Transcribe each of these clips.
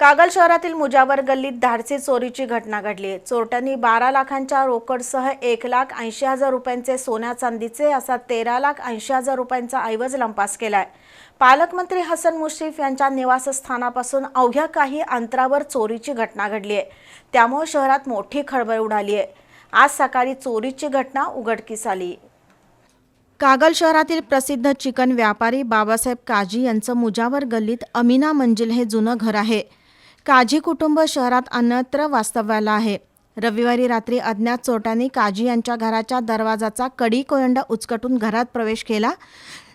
कागल शहरातील मुजावर गल्लीत धाडसी चोरीची घटना घडली. चोरट्यांनी बारा लाखांच्या रोकडसह एक लाख ऐंशी हजार रुपयांचे सोन्या चांदीचे असा तेरा लाख ऐंशी हजार रुपयांचा ऐवज लंपास केलाय. पालकमंत्री हसन मुश्रीफ यांच्या निवासस्थानापासून अवघ्या काही अंतरावर चोरीची घटना घडली आहे. त्यामुळे शहरात मोठी खळबळ उडाली आहे. आज सकाळी चोरीची घटना उघडकीस आली. कागल शहरातील प्रसिद्ध चिकन व्यापारी बाबासाहेब काजी यांचं मुजावर गल्लीत अमिना मंजिल हे जुनं घर आहे. काजी कुटुंब शहरात अन्यत्र वास्तव्याला आहे. रविवारी रात्री अज्ञात चोरट्यांनी काजी यांच्या घराच्या दरवाजाचा कडी कोयंडा उचकटून घरात प्रवेश केला.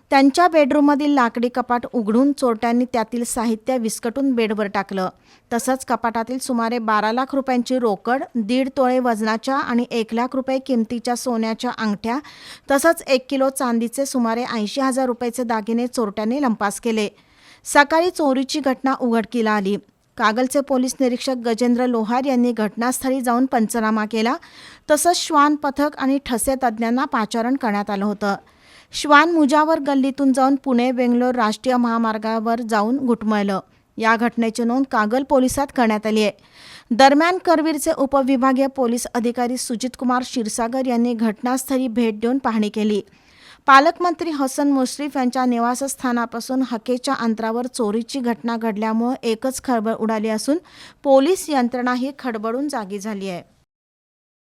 त्यांच्या बेडरूममधील लाकडी कपाट उघडून चोरट्यांनी त्यातील साहित्य विस्कटून बेडवर टाकलं. तसंच कपाटातील सुमारे बारा लाख रुपयांची रोकड दीड तोळे वजनाच्या आणि एक लाख रुपये किमतीच्या सोन्याच्या अंगठ्या तसंच एक किलो चांदीचे सुमारे ऐंशी हजार रुपयाचे दागिने चोरट्यांनी लंपास केले. सकाळी चोरीची घटना उघडकीला आली. कागलचे पोलीस निरीक्षक गजेंद्र लोहार यांनी घटनास्थळी जाऊन पंचनामा केला. तसंच श्वान पथक आणि ठसे तज्ज्ञांना पाचारण करण्यात आलं होतं. श्वान मुजावर गल्लीतून जाऊन पुणे बेंगलोर राष्ट्रीय महामार्गावर जाऊन घुटमळलं. या घटनेची नोंद कागल पोलिसात करण्यात आली आहे. दरम्यान करवीरचे उपविभागीय पोलीस अधिकारी सुजितकुमार क्षीरसागर यांनी घटनास्थळी भेट देऊन पाहणी केली. पालकमंत्री हसन मुश्रीफ यांच्या निवासस्थानापासून हकेच्या अंतरावर चोरीची घटना घडल्यामुळे एकच खळबळ उडाली असून पोलीस यंत्रणाही खडबडून जागी झाली आहे.